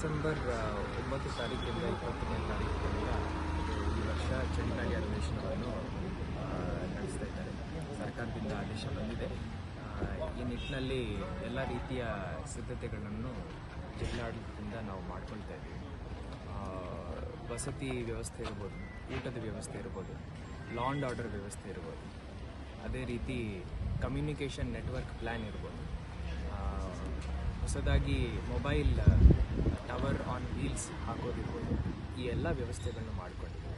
December ಒಂಬತ್ತು ತಾರೀಕಿಂದ ಇಪ್ಪತ್ತನೇ ತಾರೀಕಿನಿಂದ ಈ ವರ್ಷ ಚಳಿಗಾಲಿ ಅಧಿವೇಶನವನ್ನು ನಡೆಸ್ತಾ ಇದ್ದಾರೆ. ಸರ್ಕಾರದಿಂದ ಆದೇಶ ಬಂದಿದೆ. ಈ ನಿಟ್ಟಿನಲ್ಲಿ ಎಲ್ಲ ರೀತಿಯ ಸಿದ್ಧತೆಗಳನ್ನು ಜಿಲ್ಲಾಡಳಿತದಿಂದ ನಾವು ಮಾಡ್ಕೊಳ್ತಾ ಇದ್ದೀವಿ. ವಸತಿ ವ್ಯವಸ್ಥೆ ಇರ್ಬೋದು, ಊಟದ ವ್ಯವಸ್ಥೆ ಇರ್ಬೋದು ಲಾಂಡ್ ಆರ್ಡರ್ ವ್ಯವಸ್ಥೆ ಇರ್ಬೋದು, ಅದೇ ರೀತಿ ಕಮ್ಯುನಿಕೇಷನ್ ನೆಟ್ವರ್ಕ್ ಪ್ಲ್ಯಾನ್ ಇರ್ಬೋದು. ಹೊಸದಾಗಿ ಮೊಬೈಲ್ ಟವರ್ ಆನ್ ವೀಲ್ಸ್ ಹಾಕೋದಿರ್ಬೋದು ಈ ಎಲ್ಲ ವ್ಯವಸ್ಥೆಗಳನ್ನು ಮಾಡಿಕೊಂಡಿದ್ದೀವಿ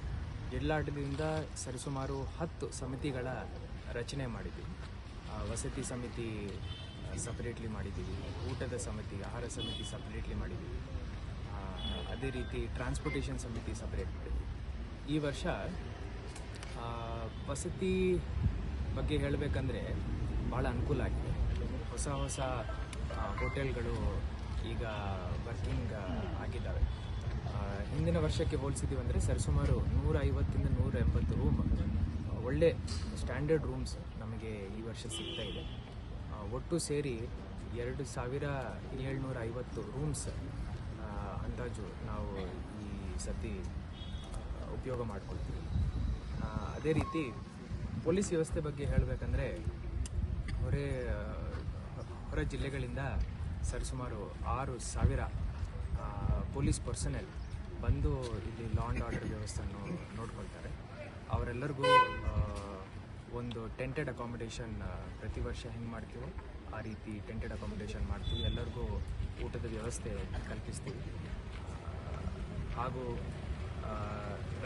ಜಿಲ್ಲಾಡಳಿತದಿಂದ ಸರಿಸುಮಾರು ಹತ್ತು ಸಮಿತಿಗಳ ರಚನೆ ಮಾಡಿದ್ದೀವಿ ವಸತಿ ಸಮಿತಿ ಸಪ್ರೇಟ್ಲಿ ಮಾಡಿದ್ದೀವಿ. ಊಟದ ಸಮಿತಿ, ಆಹಾರ ಸಮಿತಿ ಸಪ್ರೇಟ್ಲಿ ಮಾಡಿದ್ದೀವಿ. ಅದೇ ರೀತಿ ಟ್ರಾನ್ಸ್ಪೋರ್ಟೇಷನ್ ಸಮಿತಿ ಸಪ್ರೇಟ್ ಮಾಡಿದ್ದೀವಿ ಈ ವರ್ಷ ವಸತಿ ಬಗ್ಗೆ ಹೇಳಬೇಕಂದ್ರೆ ಭಾಳ ಅನುಕೂಲ ಆಗಿದೆ. ಹೊಸ ಹೊಸ ಹೋಟೆಲ್ಗಳು ಈಗ ವರ್ಕಿಂಗ್ ಆಗಿದ್ದಾವೆ. ಹಿಂದಿನ ವರ್ಷಕ್ಕೆ ಹೋಲಿಸಿದ್ದೀವಿ ಅಂದರೆ ಸರಿಸುಮಾರು ನೂರ ಐವತ್ತಿಂದ ನೂರ ಎಂಬತ್ತು ರೂಮ್ ಒಳ್ಳೆ ಸ್ಟ್ಯಾಂಡರ್ಡ್ ರೂಮ್ಸ್ ನಮಗೆ ಈ ವರ್ಷ ಸಿಗ್ತಾ ಇದೆ. ಒಟ್ಟು ಸೇರಿ ಎರಡು ಸಾವಿರ ಏಳ್ನೂರ ಐವತ್ತು ರೂಮ್ಸ್ ಅಂದಾಜು ನಾವು ಈ ಸತಿ ಉಪಯೋಗ ಮಾಡ್ಕೊಳ್ತೀವಿ. ಅದೇ ರೀತಿ ಪೊಲೀಸ್ ವ್ಯವಸ್ಥೆ ಬಗ್ಗೆ ಹೇಳಬೇಕಂದ್ರೆ ಆ, ಹೊರ ಜಿಲ್ಲೆಗಳಿಂದ ಸರಿಸುಮಾರು ಆರು ಸಾವಿರ ಪೊಲೀಸ್ ಪರ್ಸನಲ್ ಬಂದು ಇಲ್ಲಿ ಲಾಂಡ್ ಆರ್ಡರ್ ವ್ಯವಸ್ಥೆಯನ್ನು ನೋಡ್ಕೊಳ್ತಾರೆ. ಅವರೆಲ್ಲರಿಗೂ ಒಂದು ಟೆಂಟೆಡ್ ಅಕಾಮಿಡೇಷನ್ ಪ್ರತಿ ವರ್ಷ ಹೆಂಗೆ ಮಾಡ್ತೀವೋ ಆ ರೀತಿ ಟೆಂಟೆಡ್ ಅಕಾಮಿಡೇಷನ್ ಮಾಡ್ತೀವಿ. ಎಲ್ಲರಿಗೂ ಊಟದ ವ್ಯವಸ್ಥೆ ಕಲ್ಪಿಸ್ತೀವಿ. ಹಾಗೂ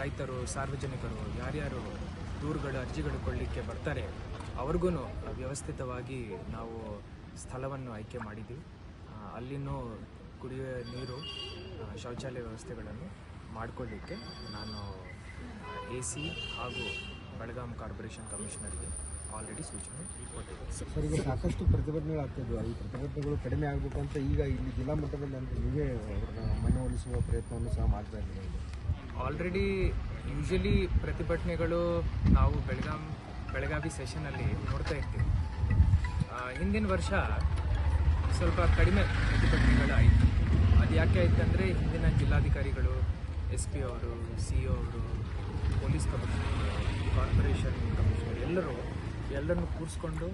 ರೈತರು, ಸಾರ್ವಜನಿಕರು, ಯಾರ್ಯಾರು ದೂರುಗಳು, ಅರ್ಜಿಗಳು ಕೊಡಲಿಕ್ಕೆ ಬರ್ತಾರೆ ಅವ್ರಿಗೂ ವ್ಯವಸ್ಥಿತವಾಗಿ ನಾವು ಸ್ಥಳವನ್ನು ಆಯ್ಕೆ ಮಾಡಿದ್ದೀವಿ. ಅಲ್ಲಿನೂ ಕುಡಿಯುವ ನೀರು ಶೌಚಾಲಯ ವ್ಯವಸ್ಥೆಗಳನ್ನು ಮಾಡಿಕೊಳ್ಳಿಕ್ಕೆ ನಾನು ಎ ಸಿ ಹಾಗೂ ಬೆಳಗಾಂ ಕಾರ್ಪೊರೇಷನ್ ಕಮಿಷನರ್ಗೆ ಆಲ್ರೆಡಿ ಸೂಚನೆ ಕೊಟ್ಟಿದ್ದೀನಿ. ಈಗ ಸಾಕಷ್ಟು ಪ್ರತಿಭಟನೆಗಳು ಆಗ್ತಿದ್ವು ಈ ಪ್ರತಿಭಟನೆಗಳು ಕಡಿಮೆ ಆಗಬೇಕು ಅಂತ ಈಗ ಇಲ್ಲಿ ಜಿಲ್ಲಾ ಮಟ್ಟದಲ್ಲಿ ನಾನು ನೀವೇ ಅವ್ರನ್ನ ಮನವೊಲಿಸುವ ಪ್ರಯತ್ನವನ್ನು ಸಹ ಮಾಡ್ತಾ ಇದ್ದೀವಿ ಆಲ್ರೆಡಿ ಯೂಶಲಿ ಪ್ರತಿಭಟನೆಗಳು ನಾವು ಬೆಳಗಾಂ ಬೆಳಗಾವಿ ಸೆಷನಲ್ಲಿ ನೋಡ್ತಾ ಇರ್ತೀವಿ. ಹಿಂದಿನ ವರ್ಷ ಸ್ವಲ್ಪ ಕಡಿಮೆ ಪ್ರತಿಭಟನೆಗಳು ಆಯಿತು. ಅದು ಯಾಕೆ ಆಯ್ತು ಅಂದರೆ ಹಿಂದಿನ ಜಿಲ್ಲಾಧಿಕಾರಿಗಳು ಎಸ್ ಪಿ ಅವರು ಸಿ ಅವರು, ಪೊಲೀಸ್ ಕಮಿಷನರ್, ಕಾರ್ಪೊರೇಷನ್ ಕಮಿಷನರ್ ಎಲ್ಲರೂ ಎಲ್ಲರನ್ನು ಕೂರಿಸ್ಕೊಂಡು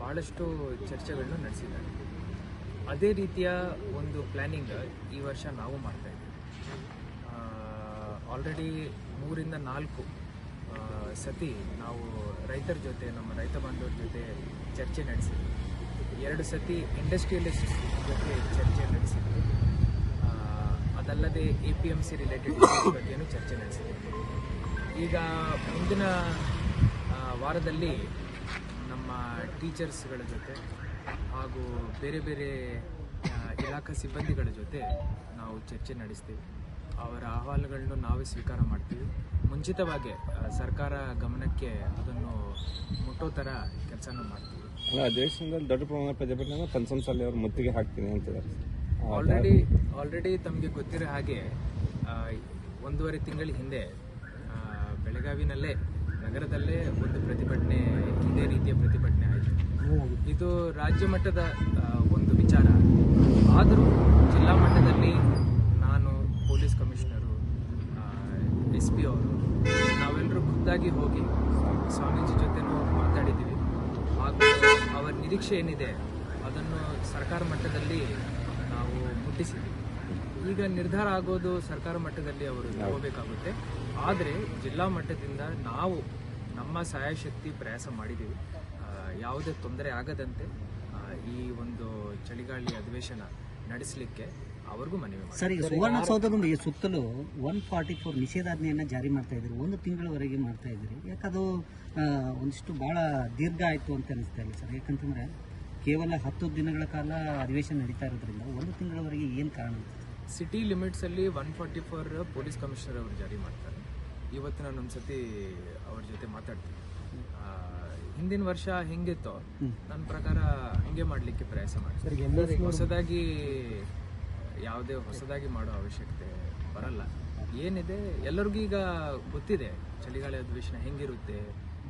ಭಾಳಷ್ಟು ಚರ್ಚೆಗಳನ್ನು ನಡೆಸಿದ್ದಾರೆ. ಅದೇ ರೀತಿಯ ಒಂದು ಪ್ಲ್ಯಾನಿಂಗ್ ಈ ವರ್ಷ ನಾವು ಮಾಡ್ತಾಯಿದ್ದೀವಿ ಆಲ್ರೆಡಿ ಮೂರಿಂದ ನಾಲ್ಕು ಸತಿ ನಾವು ರೈತರ ಜೊತೆ, ನಮ್ಮ ರೈತ ಬಾಂಧವರ ಜೊತೆ ಚರ್ಚೆ ನಡೆಸಿದ್ವಿ. ಎರಡು ಸತಿ ಇಂಡಸ್ಟ್ರಿಯಲಿಸ್ಟ್ ಜೊತೆ ಚರ್ಚೆ ನಡೆಸಿದ್ವಿ. ಅದಲ್ಲದೆ A P M C related ಬಗ್ಗೆಯೂ ಚರ್ಚೆ ನಡೆಸಿದ್ವಿ. ಈಗ ಮುಂದಿನ ವಾರದಲ್ಲಿ ನಮ್ಮ ಟೀಚರ್ಸ್ಗಳ ಜೊತೆ ಹಾಗೂ ಬೇರೆ ಬೇರೆ ಇಲಾಖಾ ಸಿಬ್ಬಂದಿಗಳ ಜೊತೆ ನಾವು ಚರ್ಚೆ ನಡೆಸ್ತೀವಿ. ಅವರ ಅಹವಾಲುಗಳನ್ನು ನಾವೇ ಸ್ವೀಕಾರ ಮಾಡ್ತೀವಿ. ಮುಂಚಿತವಾಗಿ ಸರ್ಕಾರ ಗಮನಕ್ಕೆ ಅದನ್ನು ಮುಟ್ಟೋ ಥರ ಕೆಲಸನೂ ಮಾಡ್ತೀವಿ. ದೇಶದಲ್ಲಿ ದೊಡ್ಡ ಪ್ರಮಾಣದ ಪ್ರತಿಭಟನೆ ಪಂಚಮಸಾಲಿ ಅವರು ಮುತ್ತಿಗೆ ಹಾಕ್ತೀನಿ ಅಂತಿದ್ದಾರೆ. ಆಲ್ರೆಡಿ ಆಲ್ರೆಡಿ ತಮಗೆ ಗೊತ್ತಿರೋ ಹಾಗೆ ಒಂದೂವರೆ ತಿಂಗಳ ಹಿಂದೆ ಬೆಳಗಾವಿನಲ್ಲೇ ನಗರದಲ್ಲೇ ಒಂದು ಪ್ರತಿಭಟನೆ ಇದೇ ರೀತಿಯ ಪ್ರತಿಭಟನೆ ಆಯಿತು. ಇದು ರಾಜ್ಯ ಮಟ್ಟದ ಒಂದು ವಿಚಾರ. ಆದರೂ ಜಿಲ್ಲಾ ಮಟ್ಟದಲ್ಲಿ ನಾನು ಪೊಲೀಸ್ ಕಮಿಷನರು ಎಸ್ ಪಿ ಅವರು ನಾವೆಲ್ಲರೂ ಖುದ್ದಾಗಿ ಹೋಗಿ ಸ್ವಾಮೀಜಿ ಜೊತೆನೂ ಮಾತಾಡಿದ್ದೀವಿ. ಹಾಗೂ ಅವರ ನಿರೀಕ್ಷೆ ಏನಿದೆ ಅದನ್ನು ಸರ್ಕಾರ ಮಟ್ಟದಲ್ಲಿ ನಾವು ಮುಟ್ಟಿಸಿದ್ದೀವಿ ಈಗ ನಿರ್ಧಾರ ಆಗೋದು ಸರ್ಕಾರ ಮಟ್ಟದಲ್ಲಿ ಅವರು ಹೋಗಬೇಕಾಗುತ್ತೆ. ಆದರೆ ಜಿಲ್ಲಾ ಮಟ್ಟದಿಂದ ನಾವು ನಮ್ಮ ಸಹಾಯಶಕ್ತಿ ಪ್ರಯಾಸ ಮಾಡಿದ್ದೀವಿ. ಯಾವುದೇ ತೊಂದರೆ ಆಗದಂತೆ ಈ ಒಂದು ಚಳಿಗಾಳಿ ಅಧಿವೇಶನ ನಡೆಸಲಿಕ್ಕೆ ಅವ್ರಿಗೂ ಮನವಿ ಮಾಡಿ ಸರ್ ಈಗ ಸುವರ್ಣಸೌಧದ ಈ ಸುತ್ತಲೂ ಒನ್ ಫಾರ್ಟಿ ಫೋರ್ ನಿಷೇಧಾಜ್ಞೆಯನ್ನು ಜಾರಿ ಮಾಡ್ತಾ ಇದ್ದೀರಿ ಒಂದು ತಿಂಗಳವರೆಗೆ ಮಾಡ್ತಾ ಇದ್ದೀರಿ. ಯಾಕದು ಒಂದಿಷ್ಟು ಭಾಳ ದೀರ್ಘ ಆಯಿತು ಅಂತ ಅನಿಸ್ತಾ ಇಲ್ಲ ಸರ್? ಯಾಕಂತಂದ್ರೆ ಕೇವಲ ಹತ್ತು ದಿನಗಳ ಕಾಲ ಅಧಿವೇಶನ ನಡೀತಾ ಇರೋದ್ರಿಂದ ಒಂದು ತಿಂಗಳವರೆಗೆ ಏನು ಕಾರಣ city ಲಿಮಿಟ್ಸಲ್ಲಿ one forty four police commissioner ಅವರು ಜಾರಿ ಮಾಡ್ತಾರೆ. ಇವತ್ತು ನಾನು ಒಂದ್ಸತಿ ಅವ್ರ ಜೊತೆ ಮಾತಾಡ್ತೀನಿ. ಹಿಂದಿನ ವರ್ಷ ಹೆಂಗಿತ್ತೋ ನನ್ನ ಪ್ರಕಾರ ಹಂಗೆ ಮಾಡಲಿಕ್ಕೆ ಪ್ರಯಾಸ ಮಾಡ್ತೀನಿ ಹೊಸದಾಗಿ ಯಾವುದೇ ಹೊಸದಾಗಿ ಮಾಡೋ ಅವಶ್ಯಕತೆ ಬರಲ್ಲ. ಏನಿದೆ? ಎಲ್ಲರಿಗೂ ಈಗ ಗೊತ್ತಿದೆ ಚಳಿಗಾಲ ಅಧಿವೇಶನ ಹೆಂಗಿರುತ್ತೆ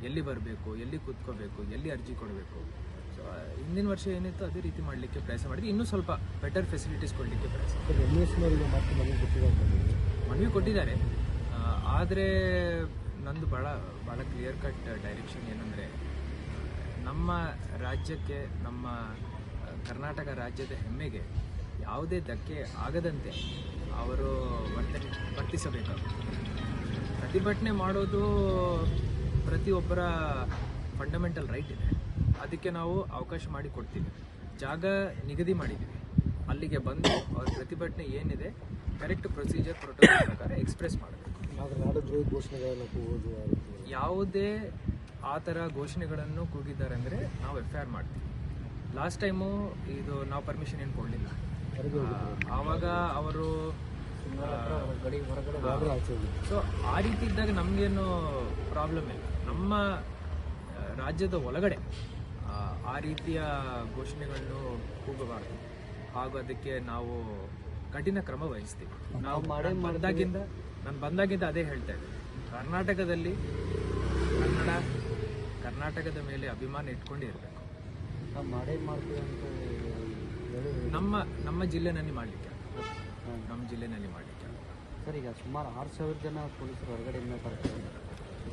ಎಲ್ಲಿ ಬರಬೇಕು ಎಲ್ಲಿ ಕೂತ್ಕೋಬೇಕು ಎಲ್ಲಿ ಅರ್ಜಿ ಕೊಡಬೇಕು. ಸೊ ಹಿಂದಿನ ವರ್ಷ ಏನಿತ್ತು ಅದೇ ರೀತಿ ಮಾಡಲಿಕ್ಕೆ ಪ್ರಯತ್ನ ಮಾಡಿದ್ವಿ. ಇನ್ನೂ ಸ್ವಲ್ಪ ಬೆಟರ್ ಫೆಸಿಲಿಟೀಸ್ ಕೊಡಲಿಕ್ಕೆ ಪ್ರಯತ್ನ ಮನವಿ ಕೊಟ್ಟಿದ್ದಾರೆ ಆದರೆ ನಂದು ಭಾಳ ಭಾಳ ಕ್ಲಿಯರ್ ಕಟ್ ಡೈರೆಕ್ಷನ್ ಏನಂದರೆ ನಮ್ಮ ರಾಜ್ಯಕ್ಕೆ ನಮ್ಮ ಕರ್ನಾಟಕ ರಾಜ್ಯದ ಹೆಮ್ಮೆಗೆ ಯಾವುದೇ ಧಕ್ಕೆ ಆಗದಂತೆ ಅವರು ವರ್ತನೆ ವರ್ತಿಸಬೇಕು. ಪ್ರತಿಭಟನೆ ಮಾಡೋದು ಪ್ರತಿಯೊಬ್ಬರ ಫಂಡಮೆಂಟಲ್ ರೈಟ್ ಇದೆ. ಅದಕ್ಕೆ ನಾವು ಅವಕಾಶ ಮಾಡಿ ಕೊಡ್ತೀವಿ. ಜಾಗ ನಿಗದಿ ಮಾಡಿದ್ದೀವಿ. ಅಲ್ಲಿಗೆ ಬಂದು ಅವ್ರ ಪ್ರತಿಭಟನೆ ಏನಿದೆ ಕರೆಕ್ಟ್ ಪ್ರೊಸೀಜರ್ ಪ್ರೋಟೋಕಾಲ್ ಪ್ರಕಾರ ಎಕ್ಸ್ಪ್ರೆಸ್ ಮಾಡಬೇಕು. ಯಾವುದೇ ಆ ಥರ ಘೋಷಣೆಗಳನ್ನು ಕೂಗಿದ್ದಾರೆ ಅಂದರೆ ನಾವು ಎಫ್ ಐ ಆರ್ ಮಾಡ್ತೀವಿ. ಲಾಸ್ಟ್ ಟೈಮು ಇದು ನಾವು ಪರ್ಮಿಷನ್ ಏನು ಕೊಡಲಿಲ್ಲ. ಆವಾಗ ಅವರು ಸೊ ಆ ರೀತಿ ಇದ್ದಾಗ ನಮಗೇನು ಪ್ರಾಬ್ಲಮ್ ಇಲ್ಲ. ನಮ್ಮ ರಾಜ್ಯದ ಒಳಗಡೆ ಆ, ರೀತಿಯ ಘೋಷಣೆಗಳನ್ನು ಹೋಗಬಾರದು ಹಾಗೂ ಅದಕ್ಕೆ ನಾವು ಕಠಿಣ ಕ್ರಮ ವಹಿಸ್ತೀವಿ. ನಾವು ಬಂದಾಗಿಂದ ನಾನು ಬಂದಾಗಿಂದ ಅದೇ ಹೇಳ್ತಾ ಇದ್ದೀನಿ ಕರ್ನಾಟಕದಲ್ಲಿ ಕನ್ನಡ ಕರ್ನಾಟಕದ ಮೇಲೆ ಅಭಿಮಾನ ಇಟ್ಕೊಂಡೇ ಇರಬೇಕು ನಾವು ಮಾಡೇ ಮಾಡ್ತೀವಿ ಅಂತ ನಮ್ಮ ನಮ್ಮ ಜಿಲ್ಲೆನಲ್ಲಿ ಮಾಡಲಿಕ್ಕೆ ನಮ್ಮ ಜಿಲ್ಲೆನಲ್ಲಿ ಮಾಡಲಿಕ್ಕೆ ಸರ್ ಈಗ ಸುಮಾರು ಆರು ಸಾವಿರ ಜನ ಪೊಲೀಸರು ಹೊರಗಡೆಯಿಂದ ಬರ್ತಾರೆ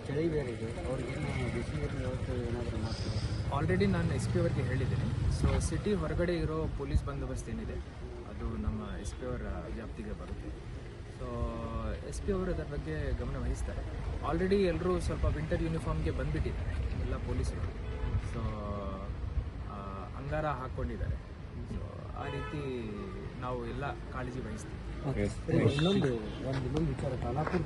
ಚಳಿ ಬೇರೆ ಇದೆ ಅವ್ರಿಗೆ ಬಿಸಿ ನೀರಿನ ವ್ಯವಸ್ಥೆ ಏನಾದರೂ ಮಾಡ್ತಾರೆ? ಆಲ್ರೆಡಿ ನಾನು ಎಸ್ ಪಿ ಅವರಿಗೆ ಹೇಳಿದ್ದೀನಿ. ಸೊ ಸಿಟಿ ಹೊರಗಡೆ ಇರೋ ಪೊಲೀಸ್ ಬಂದೋಬಸ್ತ್ ಏನಿದೆ ಅದು ನಮ್ಮ ಎಸ್ ಪಿ ಅವರ ವ್ಯಾಪ್ತಿಗೆ ಬರುತ್ತೆ. ಸೊ ಎಸ್ ಪಿ ಅವರು ಅದರ ಬಗ್ಗೆ ಗಮನ ವಹಿಸ್ತಾರೆ. ಆಲ್ರೆಡಿ ಎಲ್ಲರೂ ಸ್ವಲ್ಪ ವಿಂಟರ್ ಯೂನಿಫಾರ್ಮ್ಗೆ ಬಂದುಬಿಟ್ಟಿದ್ದಾರೆ ಎಲ್ಲ ಪೊಲೀಸರು. ಸೊ ಅಂಗಾರ ಹಾಕ್ಕೊಂಡಿದ್ದಾರೆ ಸೊ ಆ ರೀತಿ ನಾವು ಎಲ್ಲ ಕಾಳಜಿ ವಹಿಸ್ತೀವಿ. ಇನ್ನೊಂದು ಒಂದು ಇನ್ನೊಂದು ವಿಚಾರ ಖಾನಾಪುರ